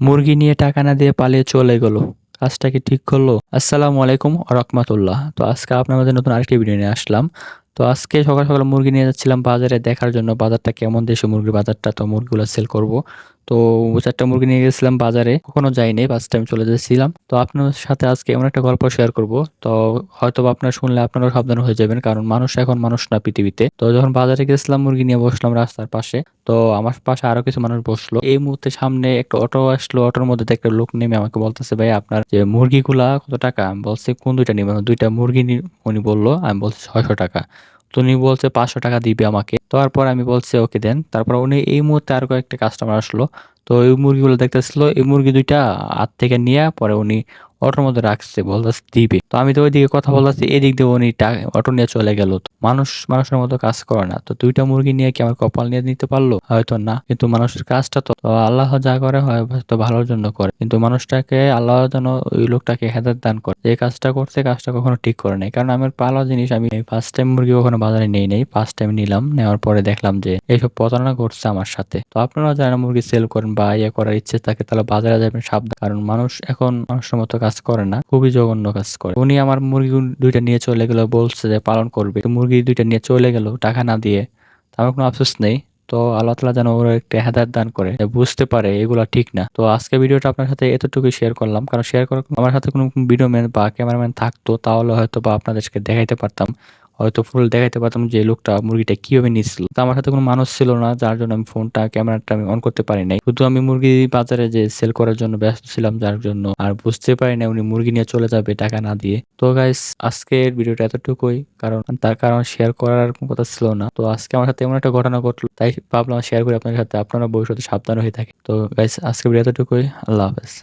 মুরগি নিয়ে টাকা না দিয়ে পালিয়ে চলে গেলো। কাজটা কি ঠিক করল? আসসালামু আলাইকুম রহমতুল্লাহ। তো আজকে মধ্যে নতুন আরেকটি ভিডিও নিয়ে আসলাম। তো আজকে সকাল সকাল মুরগি নিয়ে যাচ্ছিলাম বাজারে দেখার জন্য বাজারটা কেমন দেশে মুরগির বাজারটা? তো মুরগিগুলো সেল করব। তো চারটা মুরগি নিয়ে গেছিলাম বাজারে, কখনো যাইনি ফার্স্ট টাইম চলে যাচ্ছিলাম। তো আপনার সাথে আজকে এমন একটা গল্প শেয়ার করব, তো হয়তো আপনারা শুনলে আপনারাও সাবধান হয়ে যাবেন, কারণ মানুষ এখন মানুষ না পৃথিবীতে। তো যখন বাজারে গেছিলাম, মুরগি নিয়ে বসলাম রাস্তার পাশে, তো আমার পাশে আরও কিছু মানুষ বসল। এই মুহূর্তে সামনে একটা অটো আসলো, অটোর মধ্যে একটা লোক নেমে আমাকে বলতেছে, ভাই, আপনার যে মুরগিগুলা কত টাকা? আমি বলছি, কোন দুইটা নিবেন? দুইটা মুরগি উনি বলল, আমি বলছি, ছয়শো টাকা। তো উনি বলছে পাঁচশো টাকা দিবে আমাকে। তারপর আমি বলছি, ওকে দেন। তারপর উনি এই মুহূর্তে আর কয়েকটা কাস্টমার আসলো। তো এই মুরগিগুলো দেখতেছিল, এই মুরগি দুইটা হাত থেকে নিয়ে পরে উনি অটোর মধ্যে রাখছে, বলতেছে, দিবে। তো আমি তো ওইদিকে কথা বলতেছি, এদিক দিয়ে উনি অটো নিয়ে চলে গেল মানুষ, মানুষের মতো কাজ করে না। তো দুইটা মুরগি নিয়ে কি আমার কপাল নিয়ে নিতে পারল? হয়তো না। কিন্তু মানুষের কাজটা তো আল্লাহ যা করে হয়, তো ভালোর জন্য করে। কিন্তু মানুষটাকে আল্লাহ যেন ওই লোকটাকে হেদার দান করে। যে কাজটা করছে, কাজটা কখনো ঠিক করে নাই। কারণ আমার পালা জিনিস আমি ফার্স্ট টাইম মুরগি কখনো বাজারে নেই নেই। ফার্স্ট টাইম নিলাম, নেওয়ার পরে দেখলাম যে এইসব প্রতারণা করছে আমার সাথে। তো আপনারা যারা মুরগি সেল করেন বা ইয়ে করার ইচ্ছে থাকে, তাহলে বাজারে যাবেন সাবধান। কারণ মানুষ এখন মানুষের মতো কাজ করে না, খুবই জঘন্য কাজ করে। উনি আমার মুরগি দুইটা নিয়ে চলে গেল, বলছে যে পালন করবে। মুরগি দুইটা নিয়ে চলে গেল, টাকা না দিয়ে। আমার কোনো আফসোস নেই। তো আল্লাহ তালা যেন ওরা একটা হেদায়ত দান করে। বুঝতে পারে এগুলো ঠিক না। তো আজকে ভিডিওটা আপনার সাথে এতটুকু শেয়ার করলাম। কারণ শেয়ার করার আমার সাথে কোনো ভিডিও ম্যান বা ক্যামেরাম্যান থাকতো, তাহলে হয়তো বা আপনাদেরকে দেখাইতে পারতাম। হয়তো ফুল দেখাইতে পারতাম যে লোকটা মুরগিটা কীভাবে নিচ্ছিল তো আমার সাথে কোনো মানুষ ছিল না, যার জন্য আমি ফোনটা, ক্যামেরাটা আমি অন করতে পারি নাই। শুধু আমি মুরগি বাজারে যে সেল করার জন্য ব্যস্ত ছিলাম, যার জন্য আর বুঝতে পারি না উনি মুরগি নিয়ে চলে যাবে টাকা না দিয়ে। তো গাইস আজকের ভিডিওটা এতটুকুই, কারণ তার কারণ শেয়ার করার কথা ছিল না। তো আজকে আমার সাথে এমন একটা ঘটনা ঘটলো, তাই ভাবলাম শেয়ার করি আপনার সাথে, আপনারা ভবিষ্যতে সাবধান হয়ে থাকে তো গাইস আজকে ভিডিও এতটুকুই, আল্লাহ হাফেজ।